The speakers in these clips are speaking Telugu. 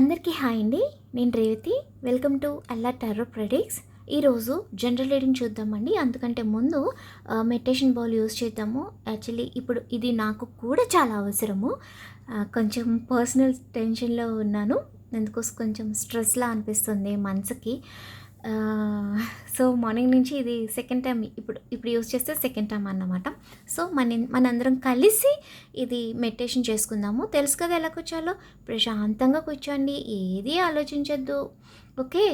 అందరికీ హాయ్ అండి. నేను రేవతి. వెల్కమ్ టు అల్లా టెర్రో ప్రొడక్ట్స్. ఈరోజు జనరల్ రీడింగ్ చూద్దామండి. అందుకంటే ముందు మెడిటేషన్ బౌల్ యూస్ చేద్దాము. యాక్చువల్లీ ఇప్పుడు ఇది నాకు కూడా చాలా అవసరము. కొంచెం పర్సనల్ టెన్షన్లో ఉన్నాను. అందుకోసం కొంచెం స్ట్రెస్లా అనిపిస్తుంది మనసుకి. సో మార్నింగ్ నుంచి ఇది సెకండ్ టైం ఇప్పుడు ఇప్పుడు యూస్ చేస్తే సెకండ్ టైం అన్నమాట. సో మన మనందరం కలిసి ఇది మెడిటేషన్ చేసుకుందాము. తెలుసు కదా ఎలా కూర్చోాలో ప్రశాంతంగా కూర్చోండి ఏది ఆలోచించొద్దు. ఓకే?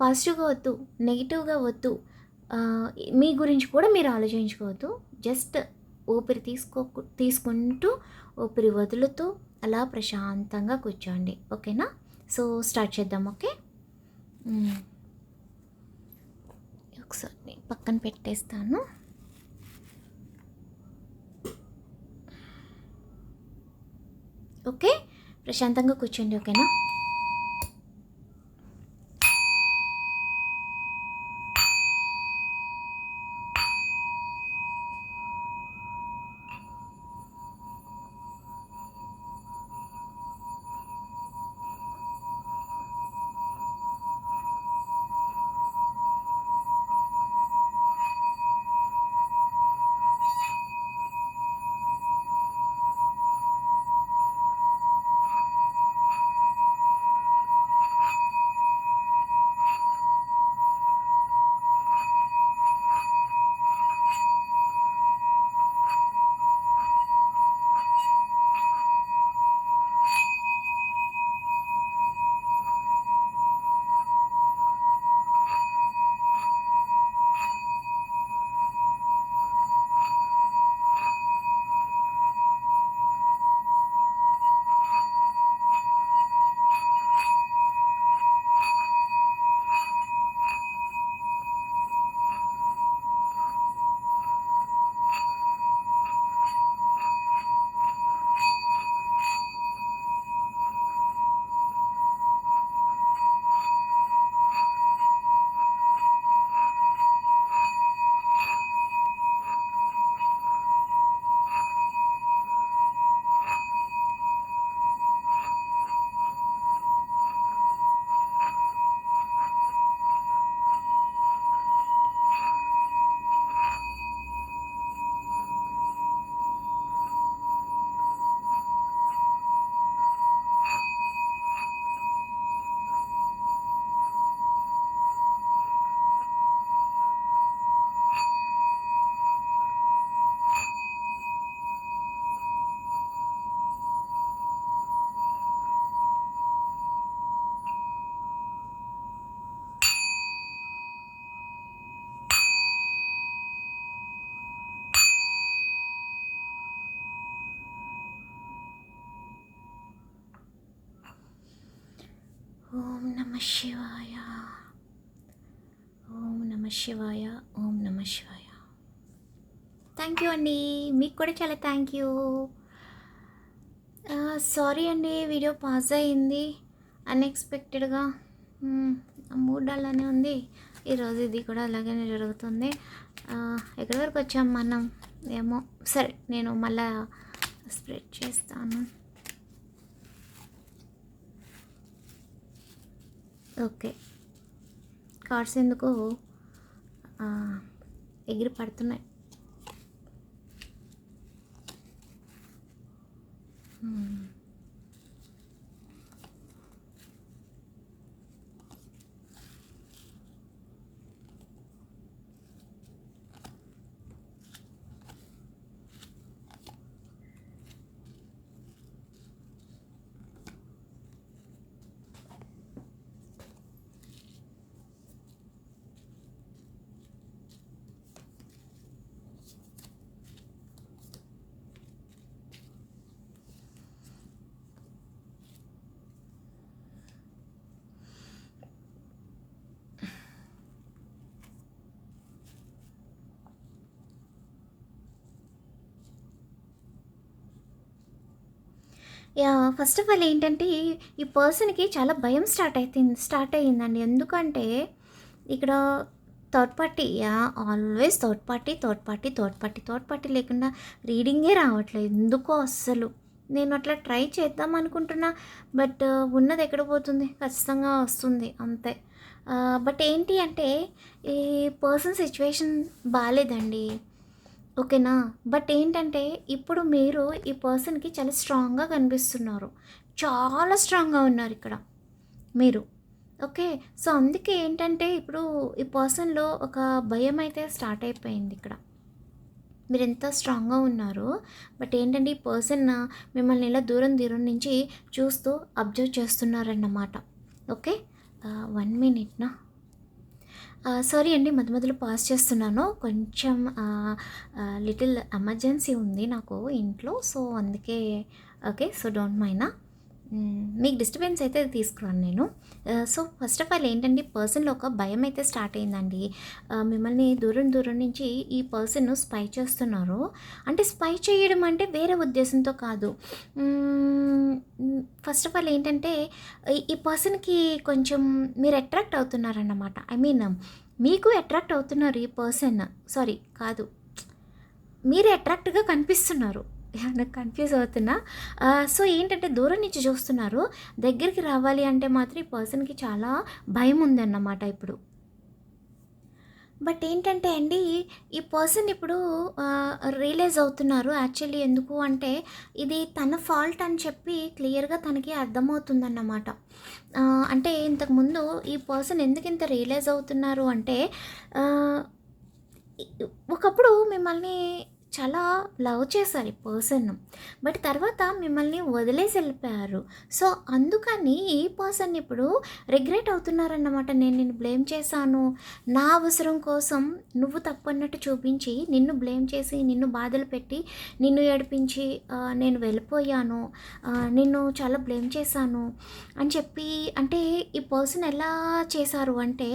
పాజిటివ్గా వద్దు నెగిటివ్గా వద్దు. మీ గురించి కూడా మీరు ఆలోచించుకోవద్దు. జస్ట్ ఊపిరి తీసుకో తీసుకుంటూ ఊపిరి వదులుతూ అలా ప్రశాంతంగా కూర్చోండి. ఓకేనా? సో స్టార్ట్ చేద్దాం ఓకే? పక్కన పెట్టేస్తాను. ఓకే? ప్రశాంతంగా కూర్చోండి ఓకేనా? శివాయ. ఓం నమ శివాయ ఓం నమ శివాయ. థ్యాంక్ యూ అండి. మీకు కూడా చాలా థ్యాంక్ యూ సారీ అండి వీడియో పాజ్ అయింది అన్ఎక్స్పెక్టెడ్గా మూడు అలానే ఉంది. ఈరోజు ఇది కూడా అలాగనే జరుగుతుంది. ఎక్కడి వరకు వచ్చాం మనం? ఏమో సరే నేను మళ్ళా స్ప్రెడ్ చేస్తాను. ఓకే కార్డ్స్ ఎందుకు ఎగిరి పడుతున్నాయి Hmm. ఫస్ట్ ఆఫ్ ఆల్ ఏంటంటే ఈ పర్సన్కి చాలా భయం స్టార్ట్ అవుతుంది స్టార్ట్ అయ్యిందండి. ఎందుకంటే ఇక్కడ third party yeah always third party third party third party third party లేకుండా రీడింగే రావట్లేదు. ఎందుకో అస్సలు. నేను అట్లా ట్రై చేద్దాం అనుకుంటున్నా బట్ ఉన్నది ఎక్కడ పోతుంది? ఖచ్చితంగా వస్తుంది అంతే. బట్ ఏంటి అంటే ఈ పర్సన్ సిచ్యువేషన్ బాగాలేదండి ఓకేనా? బట్ ఏంటంటే ఇప్పుడు మీరు ఈ పర్సన్కి చాలా స్ట్రాంగ్గా కనిపిస్తున్నారు. చాలా స్ట్రాంగ్గా ఉన్నారు ఇక్కడ మీరు. ఓకే? సో అందుకే ఏంటంటే ఇప్పుడు ఈ పర్సన్లో ఒక భయం అయితే స్టార్ట్ అయిపోయింది ఇక్కడ. మీరు ఎంత స్ట్రాంగ్గా ఉన్నారు బట్ ఏంటంటే ఈ పర్సన్ మిమ్మల్ని ఇలా దూరం దూరం నుంచి చూస్తూ అబ్జర్వ్ చేస్తున్నారన్నమాట. ఓకే? వన్ మినిట్నా? సారీ అండి మధ్య మధ్యలో పాస్ చేస్తున్నాను. కొంచెం లిటిల్ ఎమర్జెన్సీ ఉంది నాకు ఇంట్లో సో అందుకే ఓకే సో డోంట్ మైనా. మీకు డిస్టర్బెన్స్ అయితే తీసుకురాను నేను. సో ఫస్ట్ ఆఫ్ ఆల్ ఏంటంటే పర్సన్లో ఒక భయం అయితే స్టార్ట్ అయిందండి. మిమ్మల్ని దూరం దూరం నుంచి ఈ పర్సన్ స్పై చేస్తున్నారు. అంటే స్పై చేయడం అంటే వేరే ఉద్దేశంతో కాదు. ఫస్ట్ ఆఫ్ ఆల్ ఏంటంటే ఈ- ఈ పర్సన్కి కొంచెం మీరు అట్రాక్ట్ అవుతున్నారన్నమాట. ఐ మీన్ మీకు అట్రాక్ట్ అవుతున్నారు ఈ పర్సన్ సారీ కాదు. మీరు అట్రాక్ట్గా కనిపిస్తున్నారు. నాకు కన్ఫ్యూజ్ అవుతున్నా. సో ఏంటంటే దూరం నుంచి చూస్తున్నారు. దగ్గరికి రావాలి అంటే మాత్రం ఈ పర్సన్కి చాలా భయం ఉందన్నమాట ఇప్పుడు. బట్ ఏంటంటే అండి ఈ పర్సన్ ఇప్పుడు రియలైజ్ అవుతున్నారు. యాక్చువల్లీ ఎందుకు అంటే ఇది తన ఫాల్ట్ అని చెప్పి క్లియర్గా తనకి అర్థమవుతుందన్నమాట. అంటే ఇంతకుముందు ఈ పర్సన్ ఎందుకు ఇంత రియలైజ్ అవుతున్నారు అంటే ఒకప్పుడు మిమ్మల్ని చాలా లవ్ చేశారు ఈ పర్సన్ బట్ తర్వాత మిమ్మల్ని వదిలేసి వెళ్ళిపోయారు. సో అందుకని ఈ పర్సన్ ఇప్పుడు రిగ్రెట్ అవుతున్నారన్నమాట. నేను నిన్ను బ్లేమ్ చేశాను. నా అవసరం కోసం నువ్వు తప్పు అన్నట్టు చూపించి నిన్ను బ్లేమ్ చేసి నిన్ను బాధలు పెట్టి నిన్ను ఏడిపించి నేను వెళ్ళిపోయాను. నిన్ను చాలా బ్లేమ్ చేశాను. అని చెప్పి అంటే ఈ పర్సన్ ఎలా చేశారు అంటే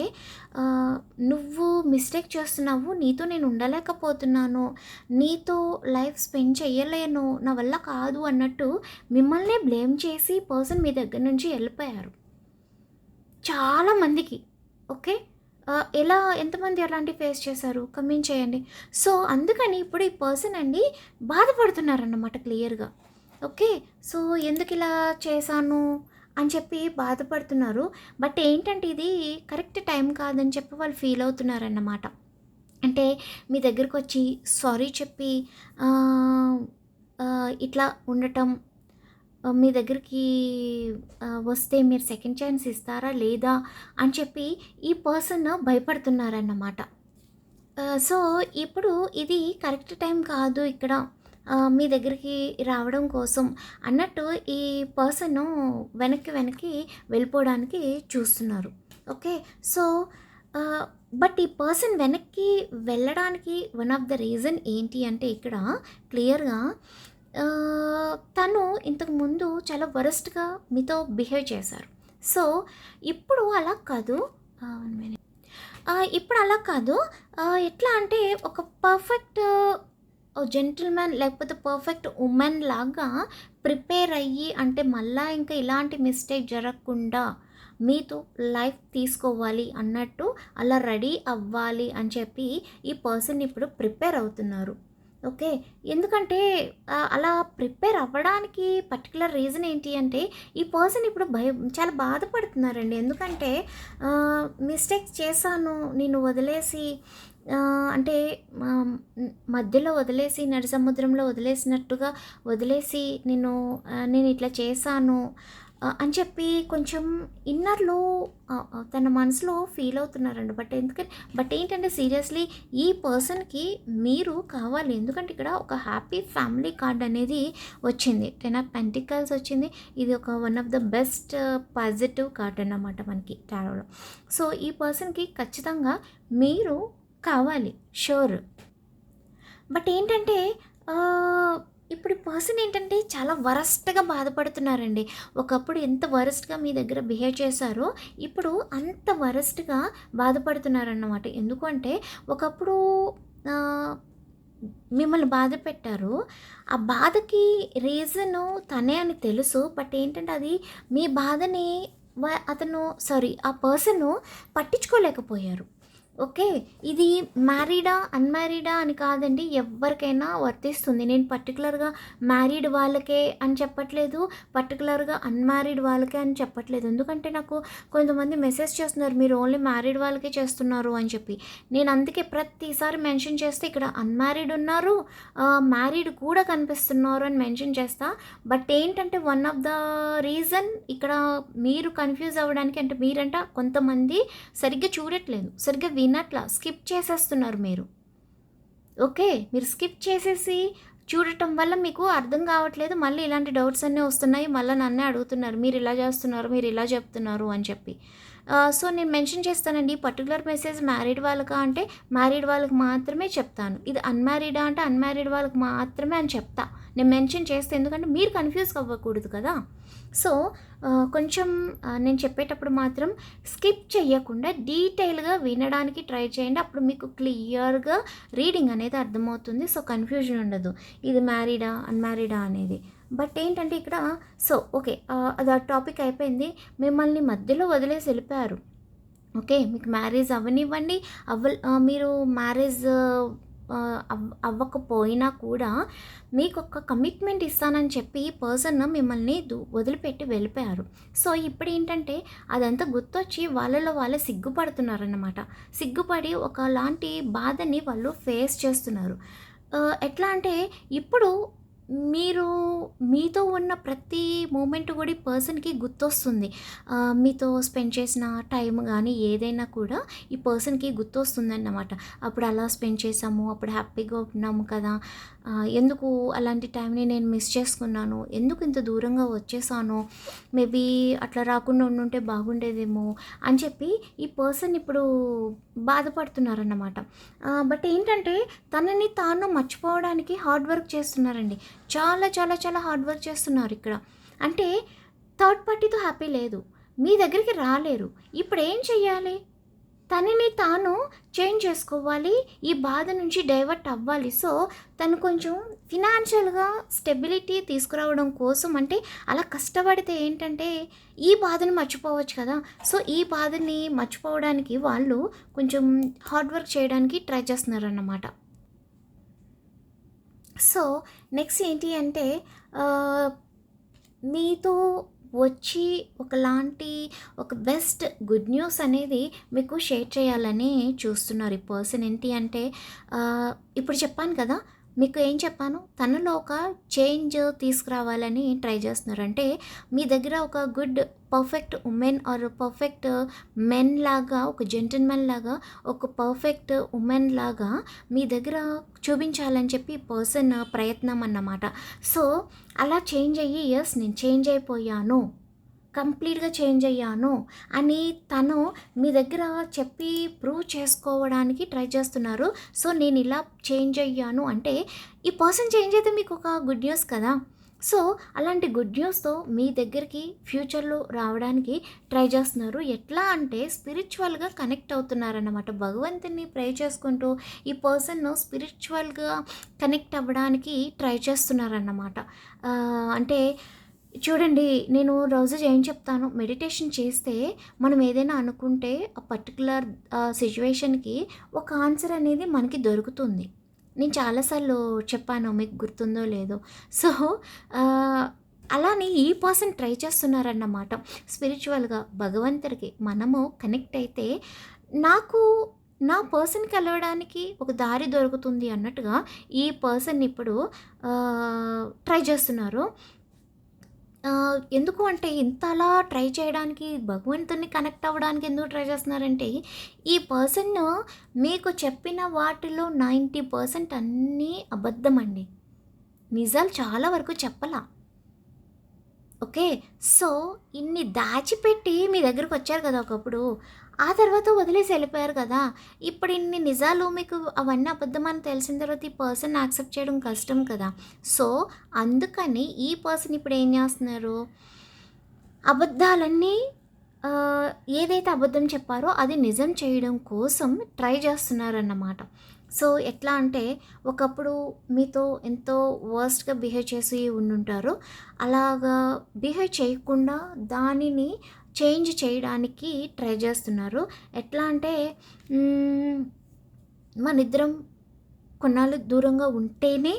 నువ్వు మిస్టేక్ చేస్తున్నావు. నీతో నేను ఉండలేకపోతున్నాను. నీ నీతో లైఫ్ స్పెండ్ చేయలేను నా వల్ల కాదు అన్నట్టు మిమ్మల్నే బ్లేమ్ చేసి పర్సన్ మీ దగ్గర నుంచి వెళ్ళిపోయారు. చాలా మందికి ఓకే? ఎలా ఎంతమంది అలాంటి ఫేస్ చేశారు? కమెంట్ చేయండి. సో అందుకని ఇప్పుడు ఈ పర్సన్ అండి బాధపడుతున్నారన్నమాట క్లియర్గా. ఓకే? సో ఎందుకు ఇలా చేశాను అని చెప్పి బాధపడుతున్నారు. బట్ ఏంటంటే ఇది కరెక్ట్ టైం కాదని చెప్పి వాళ్ళు ఫీల్ అవుతున్నారన్నమాట. అంటే మీ దగ్గరకు వచ్చి సారీ చెప్పి ఇట్లా ఉండటం మీ దగ్గరికి వస్తే మీరు సెకండ్ ఛాన్స్ ఇస్తారా లేదా అని చెప్పి ఈ పర్సన్ భయపడుతున్నారన్నమాట. సో ఇప్పుడు ఇది కరెక్ట్ టైం కాదు ఇక్కడ మీ దగ్గరికి రావడం కోసం అన్నట్టు ఈ పర్సన్ వెనక్కి వెనక్కి వెళ్ళిపోవడానికి చూస్తున్నారు. ఓకే? సో బట్ ఈ పర్సన్ వెనక్కి వెళ్ళడానికి వన్ ఆఫ్ ద రీజన్ ఏంటి అంటే ఇక్కడ క్లియర్గా తను ఇంతకుముందు చాలా వరస్ట్గా మీతో బిహేవ్ చేశారు. సో ఇప్పుడు అలా కాదు ఇప్పుడు అలా కాదు ఎట్లా అంటే ఒక పర్ఫెక్ట్ జెంటిల్మెన్ లేకపోతే పర్ఫెక్ట్ ఉమెన్ లాగా ప్రిపేర్ అయ్యి అంటే మళ్ళీ ఇంకా ఇలాంటి మిస్టేక్ జరగకుండా మీతో లైఫ్ తీసుకోవాలి అన్నట్టు అలా రెడీ అవ్వాలి అని చెప్పి ఈ పర్సన్ ఇప్పుడు ప్రిపేర్ అవుతున్నారు. ఓకే? ఎందుకంటే అలా ప్రిపేర్ అవ్వడానికి పర్టికులర్ రీజన్ ఏంటి అంటే ఈ పర్సన్ ఇప్పుడు భయం చాలా బాధపడుతున్నారండి. ఎందుకంటే మిస్టేక్స్ చేశాను నేను వదిలేసి అంటే మధ్యలో వదిలేసి నడి సముద్రంలో వదిలేసినట్టుగా వదిలేసి నేను నేను ఇట్లా చేశాను అని చెప్పి కొంచెం ఇన్నర్లో తన మనసులో ఫీల్ అవుతున్నారండి బట్ ఎందుకని బట్ ఏంటంటే సీరియస్లీ ఈ పర్సన్కి మీరు కావాలి. ఎందుకంటే ఇక్కడ ఒక హ్యాపీ ఫ్యామిలీ కార్డ్ అనేది వచ్చింది. టెన్ ఆఫ్ పెంటికల్స్ వచ్చింది. ఇది ఒక one of the best positive card అన్నమాట మనకి టారోలో సో ఈ పర్సన్కి ఖచ్చితంగా మీరు కావాలి. షూర్ బట్ ఏంటంటే ఇప్పుడు పర్సన్ ఏంటంటే చాలా వరస్ట్గా బాధపడుతున్నారండి. ఒకప్పుడు ఎంత వరస్ట్గా మీ దగ్గర బిహేవ్ చేశారో ఇప్పుడు అంత వరస్ట్గా బాధపడుతున్నారన్నమాట. ఎందుకంటే ఒకప్పుడు మిమ్మల్ని బాధ పెట్టారు. ఆ బాధకి రీజను తనే అని తెలుసు. బట్ ఏంటంటే అది మీ బాధని వ- అతను సారీ ఆ పర్సన్ పట్టించుకోలేకపోయారు. ఓకే ఇది మ్యారీడా అన్మ్యారీడా అని కాదండి ఎవరికైనా వర్తిస్తుంది. నేను పర్టికులర్గా మ్యారీడ్ వాళ్ళకే అని చెప్పట్లేదు పర్టికులర్గా అన్మ్యారీడ్ వాళ్ళకే అని చెప్పట్లేదు. ఎందుకంటే నాకు కొంతమంది మెసేజ్ చేస్తున్నారు మీరు ఓన్లీ మ్యారీడ్ వాళ్ళకే చేస్తున్నారు అని చెప్పి. నేను అందుకే ప్రతిసారి మెన్షన్ చేస్తే ఇక్కడ అన్మ్యారీడ్ ఉన్నారు మ్యారీడ్ కూడా కనిపిస్తున్నారు అని మెన్షన్ చేస్తా. బట్ ఏంటంటే వన్ ఆఫ్ ద రీజన్ ఇక్కడ మీరు కన్ఫ్యూజ్ అవ్వడానికి అంటే మీరంట కొంతమంది సరిగ్గా చూడట్లేదు సరిగ్గా వినట్లా స్కిప్ చేసేస్తున్నారు మీరు. ఓకే మీరు స్కిప్ చేసేసి చూడటం వల్ల మీకు అర్థం కావట్లేదు మళ్ళీ ఇలాంటి డౌట్స్ అన్నీ వస్తున్నాయి మళ్ళీ నన్నే అడుగుతున్నారు మీరు ఇలా చేస్తున్నారు మీరు ఇలా చెప్తున్నారు అని చెప్పి. సో నేను మెన్షన్ చేస్తానండి పర్టికులర్ మెసేజ్ మ్యారీడ్ వాళ్ళకా అంటే మ్యారీడ్ వాళ్ళకి మాత్రమే చెప్తాను. ఇది అన్మ్యారీడా అంటే అన్మ్యారీడ్ వాళ్ళకి మాత్రమే అని చెప్తా. నేను మెన్షన్ చేస్తే ఎందుకంటే మీరు కన్ఫ్యూజ్ అవ్వకూడదు కదా. సో కొంచెం నేను చెప్పేటప్పుడు మాత్రం స్కిప్ చేయకుండా డీటెయిల్గా వినడానికి ట్రై చేయండి. అప్పుడు మీకు క్లియర్గా రీడింగ్ అనేది అర్థమవుతుంది. సో కన్ఫ్యూజన్ ఉండదు. ఇది మ్యారీడా అన్మ్యారీడా అనేది. బట్ ఏంటంటే ఇక్కడ సో ఓకే అది ఆ టాపిక్ అయిపోయింది. మిమ్మల్ని మధ్యలో వదిలేసి వెళ్ళిపోయారు. ఓకే మీకు మ్యారేజ్ అవనివ్వండి అవ్వ మీరు మ్యారేజ్ అవ్వకపోయినా కూడా మీకు ఒక కమిట్మెంట్ ఇస్తానని చెప్పి పర్సన్ మిమ్మల్ని దు- వదిలిపెట్టి వెళ్ళిపోయారు. సో ఇప్పుడు ఏంటంటే అదంతా గుర్తొచ్చి వాళ్ళలో వాళ్ళే సిగ్గుపడుతున్నారన్నమాట. సిగ్గుపడి ఒకలాంటి బాధని వాళ్ళు ఫేస్ చేస్తున్నారు. ఎట్లా అంటే ఇప్పుడు మీరు మీతో ఉన్న ప్రతి మూమెంట్ కూడా ఈ పర్సన్కి గుర్తొస్తుంది. మీతో స్పెండ్ చేసిన టైం కానీ ఏదైనా కూడా ఈ పర్సన్కి గుర్తొస్తుంది అన్నమాట అప్పుడు అలా స్పెండ్ చేసాము అప్పుడు హ్యాపీగా ఉన్నాము కదా. ఎందుకు అలాంటి టైంని నేను మిస్ చేసుకున్నాను? ఎందుకు ఇంత దూరంగా వచ్చేసాను? మేబీ అట్లా రాకుండా ఉండుంటే బాగుండేదేమో అని చెప్పి ఈ పర్సన్ ఇప్పుడు బాధపడుతున్నారన్నమాట. బట్ ఏంటంటే తనని తాను మర్చిపోవడానికి హార్డ్ వర్క్ చేస్తున్నారండి. చాలా చాలా చాలా హార్డ్ వర్క్ చేస్తున్నారు ఇక్కడ. అంటే థర్డ్ పార్టీతో హ్యాపీ లేదు. మీ దగ్గరికి రాలేరు. ఇప్పుడు ఏం చెయ్యాలి? తనని తాను చేంజ్ చేసుకోవాలి. ఈ బాధ నుంచి డైవర్ట్ అవ్వాలి. సో తను కొంచెం ఫినాన్షియల్గా స్టెబిలిటీ తీసుకురావడం కోసం అంటే అలా కష్టపడితే ఏంటంటే ఈ బాధను మర్చిపోవచ్చు కదా. సో ఈ బాధని మర్చిపోవడానికి వాళ్ళు కొంచెం హార్డ్ వర్క్ చేయడానికి ట్రై చేస్తున్నారన్నమాట. సో నెక్స్ట్ ఏంటి అంటే మీతో వచ్చి ఒకలాంటి ఒక బెస్ట్ గుడ్ న్యూస్ అనేది మీకు షేర్ చేయాలని చూస్తున్నారు ఈ పర్సన్ ఏంటి అంటే ఇప్పుడు చెప్పాను కదా మీకు ఏం చెప్పాను? తనలో ఒక చేంజ్ తీసుకురావాలని ట్రై చేస్తున్నారు. అంటే మీ దగ్గర ఒక good perfect women or perfect men లాగా ఒక జెంటల్మెన్ లాగా ఒక పర్ఫెక్ట్ ఉమెన్ లాగా మీ దగ్గర చూపించాలని చెప్పి పర్సన్ ప్రయత్నం అన్నమాట. సో అలా చేంజ్ అయ్యి ఎస్ నేను చేంజ్ అయిపోయాను. కంప్లీట్గా చేంజ్ అయ్యాను అని తను మీ దగ్గర చెప్పి ప్రూవ్ చేసుకోవడానికి ట్రై చేస్తున్నారు. సో నేను ఇలా చేంజ్ అయ్యాను అంటే ఈ పర్సన్ చేంజ్ అయితే మీకు ఒక గుడ్ న్యూస్ కదా? సో అలాంటి గుడ్ న్యూస్తో మీ దగ్గరికి ఫ్యూచర్లో రావడానికి ట్రై చేస్తున్నారు. ఎట్లా అంటే స్పిరిచువల్గా కనెక్ట్ అవుతున్నారన్నమాట. భగవంతుని ప్రే చేసుకుంటూ ఈ పర్సన్ను స్పిరిచువల్గా కనెక్ట్ అవ్వడానికి ట్రై చేస్తున్నారన్నమాట. అంటే చూడండి నేను రోజు ఏం చెప్తాను? మెడిటేషన్ చేస్తే మనం ఏదైనా అనుకుంటే ఆ పర్టికులర్ సిచ్యువేషన్కి ఒక ఆన్సర్ అనేది మనకి దొరుకుతుంది. నేను చాలాసార్లు చెప్పాను మీకు గుర్తుందో లేదో. సో అలానే ఈ పర్సన్ ట్రై చేస్తున్నారన్నమాట. స్పిరిచువల్గా భగవంతుడికి మనము కనెక్ట్ అయితే నాకు నా పర్సన్ కలవడానికి ఒక దారి దొరుకుతుంది అన్నట్టుగా ఈ పర్సన్ ఇప్పుడు ట్రై చేస్తున్నారు. ఎందుకు అంటే ఇంత అలా ట్రై చేయడానికి భగవంతుని కనెక్ట్ అవ్వడానికి ఎందుకు ట్రై చేస్తున్నారంటే ఈ పర్సన్ మీకు చెప్పిన వాటిలో నైంటీ పర్సెంట్ అన్నీ అబద్ధమండి. నిజాలు చాలా వరకు చెప్పలా. ఓకే. సో ఇన్ని దాచిపెట్టి మీ దగ్గరకు వచ్చారు కదా ఒకప్పుడు. ఆ తర్వాత వదిలేసి వెళ్ళిపోయారు కదా. ఇప్పుడు ఇన్ని నిజాలు మీకు అవన్నీ అబద్ధమని తెలిసిన తర్వాత ఈ పర్సన్ యాక్సెప్ట్ చేయడం కష్టం కదా. సో అందుకని ఈ పర్సన్ ఇప్పుడు ఏం చేస్తున్నారు? అబద్ధాలన్నీ ఏదైతే అబద్ధం చెప్పారో అది నిజం చేయడం కోసం ట్రై చేస్తున్నారన్నమాట. సో ఎట్లా అంటే ఒకప్పుడు మీతో ఎంతో వర్స్ట్గా బిహేవ్ చేసి ఉండుంటారు. అలాగా బిహేవ్ చేయకుండా దానిని చేంజ్ చేయడానికి ట్రై చేస్తున్నారు. ఎట్లా అంటే మన ఇద్దరం కొన్నాళ్ళు దూరంగా ఉంటేనే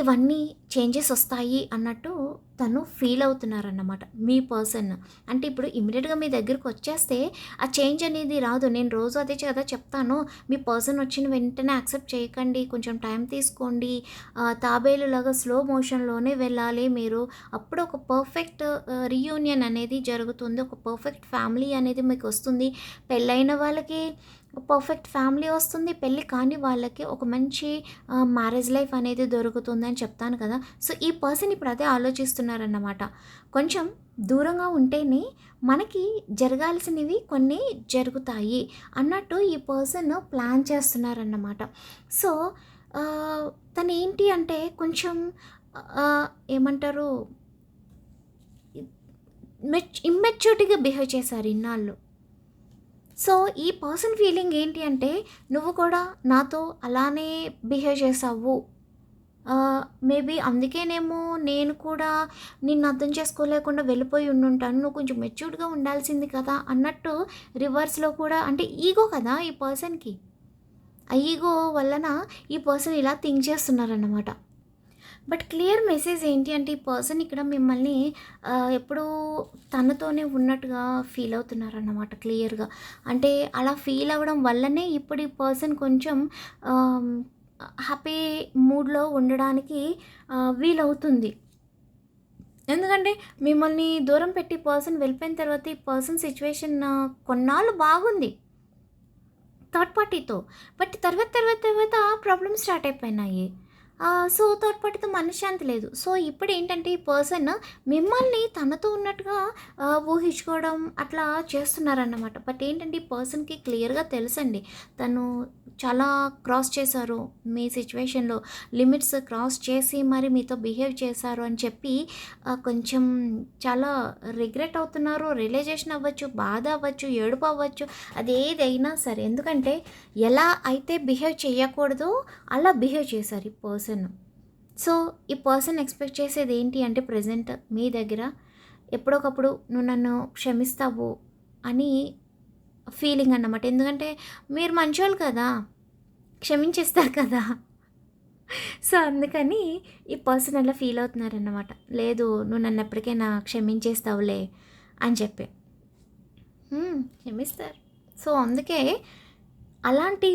ఇవన్నీ చేంజెస్ వస్తాయి అన్నట్టు తను ఫీల్ అవుతున్నారన్నమాట. మీ పర్సన్ అంటే ఇప్పుడు ఇమీడియట్గా మీ దగ్గరికి వచ్చేస్తే ఆ చేంజ్ అనేది రాదు. నేను రోజు అదే కదా చెప్తాను. మీ పర్సన్ వచ్చిన వెంటనే యాక్సెప్ట్ చేయకండి. కొంచెం టైం తీసుకోండి. తాబేలులాగా స్లో మోషన్లోనే వెళ్ళాలి మీరు. అప్పుడు ఒక పర్ఫెక్ట్ రీయూనియన్ అనేది జరుగుతుంది. ఒక పర్ఫెక్ట్ ఫ్యామిలీ అనేది మీకు వస్తుంది. పెళ్ళైన వాళ్ళకి పర్ఫెక్ట్ ఫ్యామిలీ వస్తుంది. పెళ్ళి కాని వాళ్ళకి ఒక మంచి మ్యారేజ్ లైఫ్ అనేది దొరుకుతుంది అని చెప్తాను కదా. సో ఈ పర్సన్ ఇప్పుడు అదే ఆలోచిస్తున్నారన్నమాట. కొంచెం దూరంగా ఉంటేనే మనకి జరగాల్సినవి కొన్ని జరుగుతాయి అన్నట్టు ఈ పర్సన్ ప్లాన్ చేస్తున్నారన్నమాట. సో తను ఏంటి అంటే కొంచెం ఏమంటారు మెచ్ ఇమ్మెచ్యూరిటీగా బిహేవ్ చేశారు ఇన్నాళ్ళు. సో ఈ పర్సన్ ఫీలింగ్ ఏంటి అంటే నువ్వు కూడా నాతో అలానే బిహేవ్ చేసావు. మేబీ అందుకేనేమో నేను కూడా నిన్ను అర్థం చేసుకోలేకుండా వెళ్ళిపోయి ఉండుంటాను. నువ్వు కొంచెం మెచ్యూర్డ్గా ఉండాల్సింది కదా అన్నట్టు రివర్స్లో కూడా అంటే ఈగో కదా ఈ పర్సన్కి. ఆ ఈగో వలన ఈ పర్సన్ ఇలా థింక్ చేస్తున్నారన్నమాట. బట్ క్లియర్ మెసేజ్ ఏంటి అంటే ఈ పర్సన్ ఇక్కడ మిమ్మల్ని ఎప్పుడూ తనతోనే ఉన్నట్టుగా ఫీల్ అవుతున్నారన్నమాట క్లియర్గా. అంటే అలా ఫీల్ అవ్వడం వల్లనే ఇప్పుడు ఈ పర్సన్ కొంచెం హ్యాపీ మూడ్లో ఉండడానికి వీలవుతుంది. ఎందుకంటే మిమ్మల్ని దూరం పెట్టి పర్సన్ వెళ్ళిపోయిన తర్వాత ఈ పర్సన్ సిచ్యువేషన్ కొన్నాళ్ళు బాగుంది. థర్డ్ పార్టీతో. బట్ తర్వాత తర్వాత తర్వాత ప్రాబ్లమ్స్ స్టార్ట్ అయిపోయినాయి. సో థర్డ్ మనశ్శాంతి లేదు. సో ఇప్పుడు ఏంటంటే ఈ పర్సన్ మిమ్మల్ని తనతో ఉన్నట్టుగా ఊహించుకోవడం అట్లా చేస్తున్నారన్నమాట. బట్ ఏంటంటే ఈ పర్సన్కి క్లియర్గా తెలుసండి. తను చాలా క్రాస్ చేశారు మీ సిచ్యువేషన్లో. లిమిట్స్ క్రాస్ చేసి మరి మీతో బిహేవ్ చేశారు అని చెప్పి కొంచెం చాలా రిగ్రెట్ అవుతున్నారు. రిలైజేషన్ అవ్వచ్చు బాధ అవ్వచ్చు ఏడుపు అవ్వచ్చు అది ఏదైనా సరే. ఎందుకంటే ఎలా అయితే బిహేవ్ చేయకూడదో అలా బిహేవ్ చేశారు ఈ పర్సన్. సో ఈ పర్సన్ ఎక్స్పెక్ట్ చేసేది ఏంటి అంటే ప్రజెంట్ మీ దగ్గర ఎప్పుడొకప్పుడు నువ్వు నన్ను క్షమిస్తావు అని ఫీలింగ్ అన్నమాట. ఎందుకంటే మీరు మంచోళ్ళు కదా క్షమించేస్తారు కదా. సో అందుకని ఈ పర్సన్ అలా ఫీల్ అవుతున్నారన్నమాట. లేదు నువ్వు నన్ను ఎప్పటికైనా క్షమించేస్తావులే అని చెప్పి. క్షమిస్తారు. సో అందుకే అలాంటి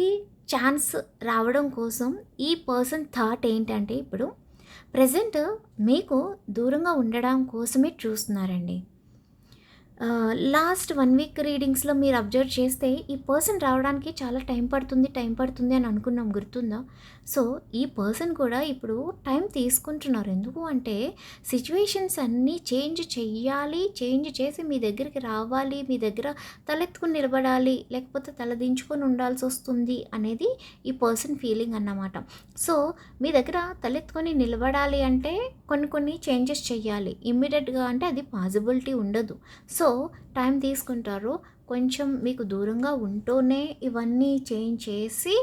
ఛాన్స్ రావడం కోసం ఈ పర్సన్ థాట్ ఏంటంటే ఇప్పుడు ప్రజెంట్ మీకు దూరంగా ఉండడం కోసమే చూస్తున్నారండి. లాస్ట్ వన్ వీక్ రీడింగ్స్లో మీరు అబ్జర్వ్ చేస్తే ఈ పర్సన్ రావడానికి చాలా టైం పడుతుంది టైం పడుతుంది అని అనుకున్నాం గుర్తుందా? సో ఈ పర్సన్ కూడా ఇప్పుడు టైం తీసుకుంటున్నారు. ఎందుకు అంటే సిచ్యువేషన్స్ అన్నీ చేంజ్ చెయ్యాలి చేంజ్ చేసి మీ దగ్గరికి రావాలి మీ దగ్గర తలెత్తుకుని నిలబడాలి లేకపోతే తలదించుకొని ఉండాల్సి వస్తుంది అనేది ఈ పర్సన్ ఫీలింగ్ అన్నమాట. సో మీ దగ్గర తలెత్తుకొని నిలబడాలి అంటే కొన్ని కొన్ని చేంజెస్ చెయ్యాలి. ఇమ్మీడియట్గా అంటే అది పాసిబిలిటీ ఉండదు. సో టైం తీసుకుంటారు. కొంచెం మీకు దూరంగా ఉంటూనే ఇవన్నీ చేంజ్ చేసి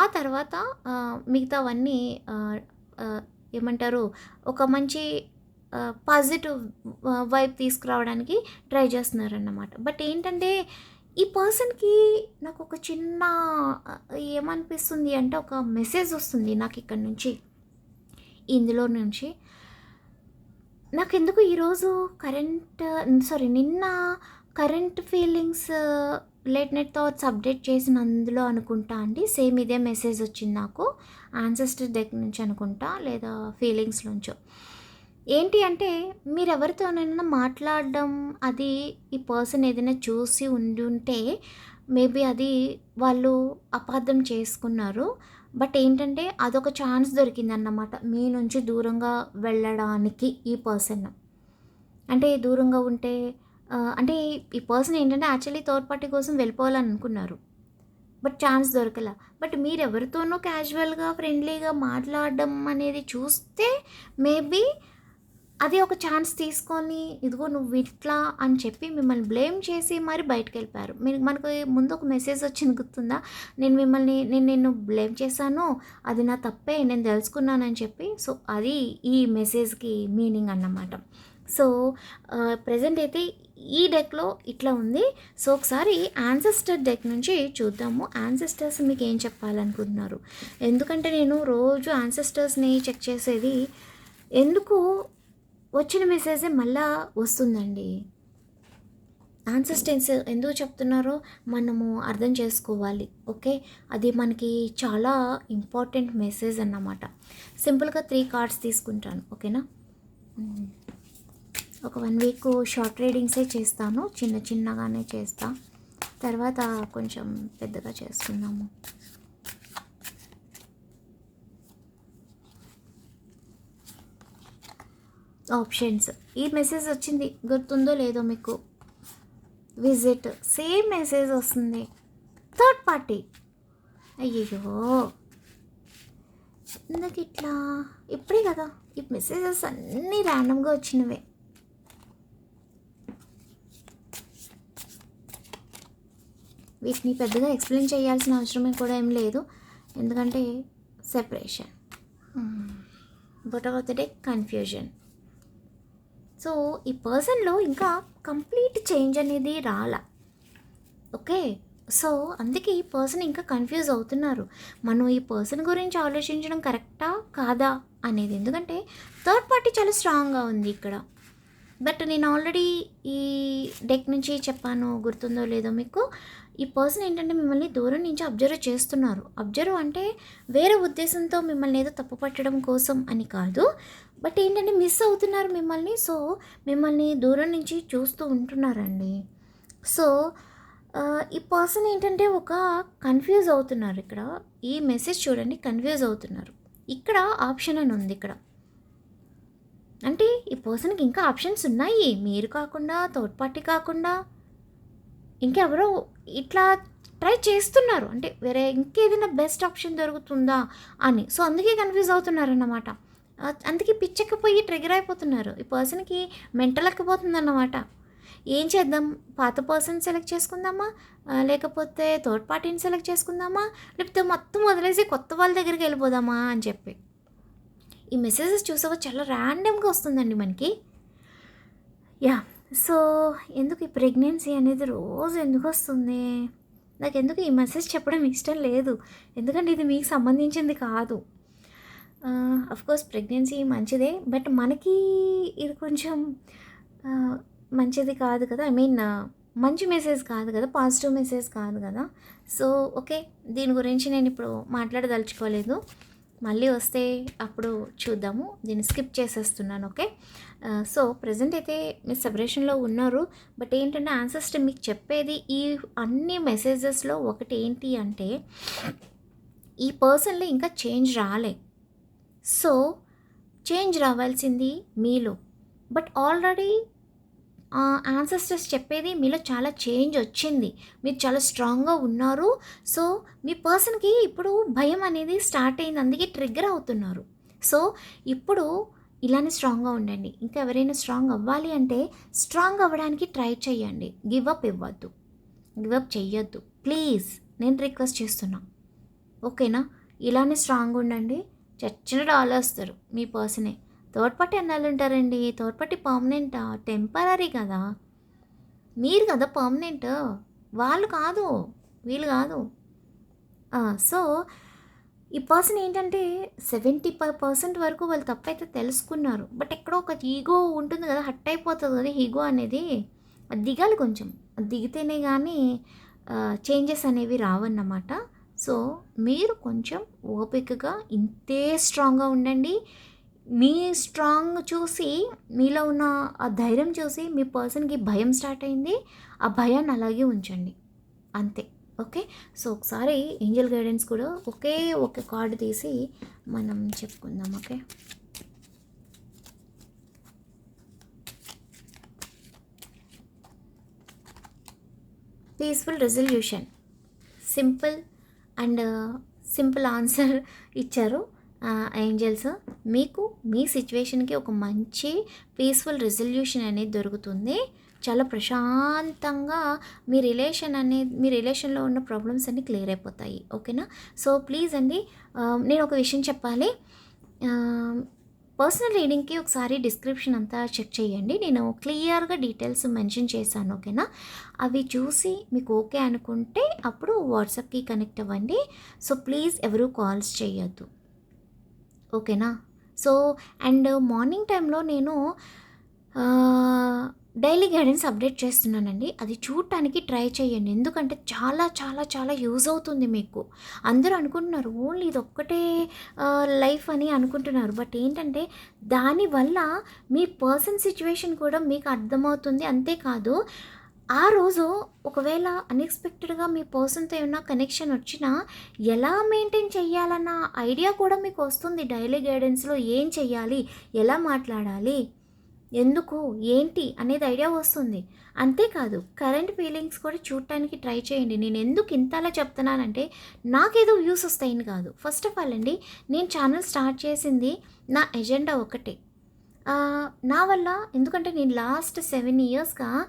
ఆ తర్వాత మిగతావన్నీ ఏమంటారు ఒక మంచి పాజిటివ్ వైబ్ తీసుకురావడానికి ట్రై చేస్తున్నారన్నమాట. బట్ ఏంటంటే ఈ పర్సన్కి నాకు ఒక చిన్న ఏమనిపిస్తుంది అంటే ఒక మెసేజ్ వస్తుంది నాకు ఇక్కడ నుంచి. ఇందులో నుంచి. నాకెందుకు ఈరోజు కరెంట్ సారీ నిన్న current feelings late night thoughts update చేసిన అందులో అనుకుంటా అండి. సేమ్ ఇదే మెసేజ్ వచ్చింది నాకు. ఆన్సెస్టర్ దగ్గర నుంచి అనుకుంటా లేదా ఫీలింగ్స్ నుంచో ఏంటి అంటే మీరు ఎవరితోనైనా మాట్లాడడం అది ఈ పర్సన్ ఏదైనా చూసి ఉండి ఉంటే మేబీ అది వాళ్ళు అపార్థం చేసుకున్నారు. బట్ ఏంటంటే అదొక ఛాన్స్ దొరికిందన్నమాట. మీ నుంచి దూరంగా వెళ్ళడానికి ఈ పర్సన్. అంటే దూరంగా ఉంటే అంటే ఈ పర్సన్ ఏంటంటే యాక్చువల్లీ థర్డ్ పార్టీ కోసం వెళ్ళిపోవాలని అనుకున్నారు బట్ ఛాన్స్ దొరకల. బట్ మీరు ఎవరితోనో క్యాజువల్గా ఫ్రెండ్లీగా మాట్లాడడం అనేది చూస్తే మేబీ అది ఒక ఛాన్స్ తీసుకొని ఇదిగో నువ్వు ఇట్లా అని చెప్పి మిమ్మల్ని బ్లేమ్ చేసి మరి బయటకు వెళ్ళిపోయారు మీరు మనకు ముందు ఒక మెసేజ్ వచ్చింది గుర్తుందా? నేను మిమ్మల్ని నేను నిన్ను బ్లేమ్ చేశాను అది నా తప్పే నేను తెలుసుకున్నానని చెప్పి. సో అది ఈ మెసేజ్కి మీనింగ్ అన్నమాట. సో ప్రజెంట్ అయితే ఈ డెక్లో ఇట్లా ఉంది. సో ఒకసారి యాన్సెస్టర్ డెక్ నుంచి చూద్దాము. యాన్సెస్టర్స్ మీకు ఏం చెప్పాలనుకుంటున్నారు? ఎందుకంటే నేను రోజు యాన్సెస్టర్స్ని చెక్ చేసేది ఎందుకు వచ్చిన మెసేజ్ మళ్ళా వస్తుందండి. ఆన్సిస్టెన్స్ ఎందుకు చెప్తున్నారో మనము అర్థం చేసుకోవాలి ఓకే? అది మనకి చాలా ఇంపార్టెంట్ మెసేజ్ అన్నమాట. సింపుల్గా త్రీ కార్డ్స్ తీసుకుంటాను ఓకేనా? ఒక వన్ వీక్ షార్ట్ రీడింగ్సే చేస్తాను చిన్న చిన్నగానే చేస్తా. తర్వాత కొంచెం పెద్దగా చేసుకుందాము. ఆప్షన్స్. ఈ మెసేజ్ వచ్చింది గుర్తుందో లేదో మీకు? విజిట్. సేమ్ మెసేజ్ వస్తుంది. Third party. అయ్యో ఎందుకు ఇట్లా? ఇప్పుడే కదా. ఈ మెసేజెస్ అన్నీ ర్యాండమ్గా వచ్చినవే. వీటిని పెద్దగా ఎక్స్ప్లెయిన్ చేయాల్సిన అవసరమే కూడా ఏం లేదు. ఎందుకంటే separation but of the day confusion so ఈ పర్సన్లో ఇంకా కంప్లీట్ చేంజ్ అనేది రాలా. ఓకే? సో అందుకే ఈ పర్సన్ ఇంకా కన్ఫ్యూజ్ అవుతున్నారు. మనం ఈ పర్సన్ గురించి ఆలోచించడం కరెక్టా? కాదా? అనేది. ఎందుకంటే థర్డ్ పార్టీ చాలా స్ట్రాంగ్గా ఉంది ఇక్కడ. బట్ నేను ఆల్రెడీ ఈ డెక్ నుంచి చెప్పాను గుర్తుందో లేదో మీకు? ఈ పర్సన్ ఏంటంటే మిమ్మల్ని దూరం నుంచి అబ్జర్వ్ చేస్తున్నారు. అబ్జర్వ్ అంటే వేరే ఉద్దేశంతో మిమ్మల్ని ఏదో తప్పు పట్టడం కోసం అని కాదు. బట్ ఏంటంటే మిస్ అవుతున్నారు మిమ్మల్ని సో మిమ్మల్ని దూరం నుంచి చూస్తూ ఉంటున్నారండి. సో ఈ పర్సన్ ఏంటంటే ఒక కన్ఫ్యూజ్ అవుతున్నారు ఇక్కడ. ఈ మెసేజ్ చూడండి కన్ఫ్యూజ్ అవుతున్నారు. ఇక్కడ ఆప్షన్ అని ఉంది ఇక్కడ. అంటే ఈ పర్సన్కి ఇంకా ఆప్షన్స్ ఉన్నాయి. మీరు కాకుండా థర్డ్ పార్టీ కాకుండా ఇంకెవరో ఇట్లా ట్రై చేస్తున్నారు. అంటే వేరే ఇంకేదైనా బెస్ట్ ఆప్షన్ దొరుకుతుందా అని. సో అందుకే కన్ఫ్యూజ్ అవుతున్నారన్నమాట. అందుకే పిచ్చెక్కిపోయి ట్రిగర్ అయిపోతున్నారు. ఈ పర్సన్కి మెంటల్ ఎక్కిపోతుందన్నమాట. ఏం చేద్దాం? పాత పర్సన్ సెలెక్ట్ చేసుకుందామా? లేకపోతే థర్డ్ పార్టీని సెలెక్ట్ చేసుకుందామా? లేకపోతే మొత్తం వదిలేసి కొత్త వాళ్ళ దగ్గరికి వెళ్ళిపోదామా అని చెప్పి. ఈ మెసేజెస్ చూసావా చాలా ర్యాండమ్గా వస్తుందండి మనకి. యా. సో ఎందుకు ఈ ప్రెగ్నెన్సీ అనేది రోజు ఎందుకు వస్తుంది? నాకు ఎందుకు ఈ మెసేజ్ చెప్పడం ఇష్టం లేదు. ఎందుకంటే ఇది మీకు సంబంధించింది కాదు. కోర్స్ ప్రెగ్నెన్సీ మంచిదే బట్ మనకి ఇది కొంచెం మంచిది కాదు కదా. ఐ మీన్ మంచి మెసేజ్ కాదు కదా పాజిటివ్ మెసేజ్ కాదు కదా. సో ఓకే దీని గురించి నేను ఇప్పుడు మాట్లాడదలుచుకోలేదు. మళ్ళీ వస్తే అప్పుడు చూద్దాము. దీన్ని స్కిప్ చేసేస్తున్నాను ఓకే? సో ప్రజెంట్ అయితే మీరు సెపరేషన్లో ఉన్నారు. బట్ ఏంటంటే ఆన్సెస్టర్ మీకు చెప్పేది ఈ అన్ని మెసేజెస్లో ఒకటి ఏంటి అంటే ఈ పర్సన్లో ఇంకా చేంజ్ రాలే. సో చేంజ్ రావాల్సింది మీలో. బట్ ఆల్రెడీ ఆన్సెస్టర్స్ చెప్పేది మీలో చాలా చేంజ్ వచ్చింది. మీరు చాలా స్ట్రాంగ్గా ఉన్నారు. సో మీ పర్సన్కి ఇప్పుడు భయం అనేది స్టార్ట్ అయింది. అందుకే ట్రిగ్గర్ అవుతున్నారు. సో ఇప్పుడు ఇలానే స్ట్రాంగ్గా ఉండండి. ఇంకా ఎవరైనా స్ట్రాంగ్ అవ్వాలి అంటే స్ట్రాంగ్ అవ్వడానికి ట్రై చేయండి. గివ్ అప్ ఇవ్వద్దు. గివ్ అప్ చెయ్యొద్దు. ప్లీజ్ నేను రిక్వెస్ట్ చేస్తున్నా. ఓకేనా ఇలానే స్ట్రాంగ్ ఉండండి. చచ్చిన డాల్ వస్తారు మీ పర్సనే థర్డ్ పార్టీ అన్నాళ్ళు ఉంటారండి. థర్డ్ పార్టీ పర్మనెంటా టెంపరీ కదా? మీరు కదా పర్మనెంట్ వాళ్ళు కాదు. వీళ్ళు కాదు. సో ఈ పర్సన్ ఏంటంటే సెవెంటీ ఫైవ్ పర్సెంట్ వరకు వాళ్ళు తప్పైతే తెలుసుకున్నారు. బట్ ఎక్కడో ఒక ఈగో ఉంటుంది కదా హట్ అయిపోతుంది కదా ఈగో అనేది. అది దిగాలి కొంచెం. అది దిగితేనే కానీ చేంజెస్ అనేవి రావన్నమాట. సో మీరు కొంచెం ఓపికగా ఇంతే స్ట్రాంగ్గా ఉండండి. మీ స్ట్రాంగ్ చూసి మీలో ఉన్న ఆ ధైర్యం చూసి మీ పర్సన్కి భయం స్టార్ట్ అయింది. ఆ భయాన్ని అలాగే ఉంచండి. అంతే. ఓకే? సో ఒకసారి ఏంజల్ గైడెన్స్ కూడా ఒకే ఒక కార్డు తీసి మనం చెప్పుకుందాం okay? Peaceful resolution simple and simple answer ఇచ్చారు ఏంజల్స్. మీకు మీ సిచ్యువేషన్కి ఒక మంచి పీస్ఫుల్ రెజల్యూషన్ అనేది దొరుకుతుంది. చాలా ప్రశాంతంగా మీ రిలేషన్ అనేది మీ రిలేషన్లో ఉన్న ప్రాబ్లమ్స్ అన్నీ క్లియర్ అయిపోతాయి. ఓకేనా? సో ప్లీజ్ అండి నేను ఒక విషయం చెప్పాలి. పర్సనల్ రీడింగ్కి ఒకసారి డిస్క్రిప్షన్ అంతా చెక్ చేయండి. నేను క్లియర్గా డీటెయిల్స్ మెన్షన్ చేశాను. ఓకేనా? అవి చూసి మీకు ఓకే అనుకుంటే అప్పుడు వాట్సాప్కి కనెక్ట్ అవ్వండి. సో ప్లీజ్ ఎవరు కాల్స్ చేయొద్దు. ఓకేనా? సో అండ్ మార్నింగ్ టైంలో నేను డైలీ గైడెన్స్ అప్డేట్ చేస్తున్నానండి. అది చూడటానికి ట్రై చేయండి. ఎందుకంటే చాలా చాలా చాలా యూజ్ అవుతుంది మీకు. అందరూ అనుకుంటున్నారు ఓన్లీ ఇది ఒక్కటే లైఫ్ అని అనుకుంటున్నారు. బట్ ఏంటంటే దానివల్ల మీ పర్సన్ సిచ్యువేషన్ కూడా మీకు అర్థమవుతుంది. అంతేకాదు ఆ రోజు ఒకవేళ అన్ఎక్స్పెక్టెడ్గా మీ పర్సన్తో ఏమన్నా కనెక్షన్ వచ్చినా ఎలా మెయింటైన్ చేయాలన్న ఐడియా కూడా మీకు వస్తుంది. డైలీ గైడెన్స్లో ఏం చెయ్యాలి? ఎలా మాట్లాడాలి? ఎందుకు? ఏంటి? అనేది ఐడియా వస్తుంది. అంతేకాదు కరెంట్ ఫీలింగ్స్ కూడా చూడటానికి ట్రై చేయండి. నేను ఎందుకు ఇంతలా చెప్తున్నానంటే నాకేదో వ్యూస్ వస్తాయని కాదు. ఫస్ట్ ఆఫ్ ఆల్ అండి నేను ఛానల్ స్టార్ట్ చేసింది నా ఎజెండా ఒకటే. నా వల్ల ఎందుకంటే నేను లాస్ట్ సెవెన్ ఇయర్స్గా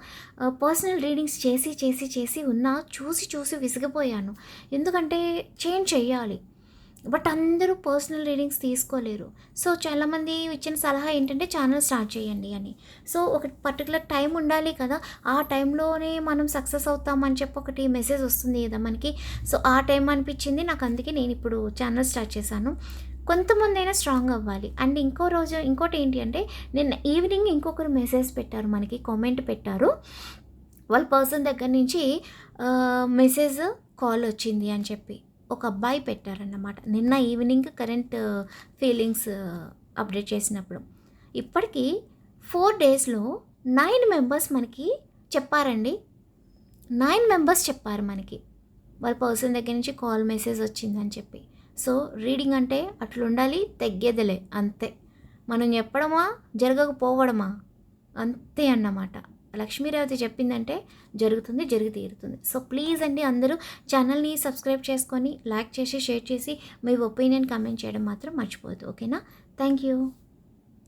పర్సనల్ రీడింగ్స్ చేసి చేసి చేసి ఉన్నా చూసి చూసి విసిగిపోయాను. ఎందుకంటే చేంజ్ చేయాలి. బట్ అందరూ పర్సనల్ రీడింగ్స్ తీసుకోలేరు. సో చాలామంది ఇచ్చిన సలహా ఏంటంటే ఛానల్ స్టార్ట్ చేయండి అని. సో ఒక పర్టికులర్ టైం ఉండాలి కదా. ఆ టైంలోనే మనం సక్సెస్ అవుతామని చెప్పి ఒకటి మెసేజ్ వస్తుంది కదా మనకి. సో ఆ టైం అనిపించింది. నాకు అందుకే నేను ఇప్పుడు ఛానల్ స్టార్ట్ చేశాను. కొంతమంది అయినా స్ట్రాంగ్ అవ్వాలి. అండ్ ఇంకో రోజు ఇంకోటి ఏంటి అంటే నిన్న ఈవినింగ్ ఇంకొకరు మెసేజ్ పెట్టారు మనకి కామెంట్ పెట్టారు. వాళ్ళ పర్సన్ దగ్గర నుంచి మెసేజ్ కాల్ వచ్చింది అని చెప్పి. ఒక అబ్బాయి పెట్టారన్నమాట. నిన్న ఈవినింగ్ కరెంట్ ఫీలింగ్స్ అప్డేట్ చేసినప్పుడు. ఇప్పటికీ ఫోర్ డేస్లో నైన్ మెంబర్స్ మనకి చెప్పారండి. నైన్ మెంబర్స్ చెప్పారు మనకి. వాళ్ళ పర్సన్ దగ్గర నుంచి కాల్ మెసేజ్ వచ్చిందని చెప్పి. సో రీడింగ్ అంటే అట్లుండాలి తగ్గేదిలే అంతే. మనం చెప్పడమా జరగకపోవడమా అంతే అన్నమాట. లక్ష్మీరేవతి చెప్పిందంటే జరుగుతుంది జరిగి తీరుతుంది. సో ప్లీజ్ అండి అందరూ ఛానల్ని సబ్స్క్రైబ్ చేసుకొని లైక్ చేసి షేర్ చేసి మీ ఒపీనియన్ కమెంట్ చేయడం మాత్రం మర్చిపోవద్దు. ఓకేనా? Thank you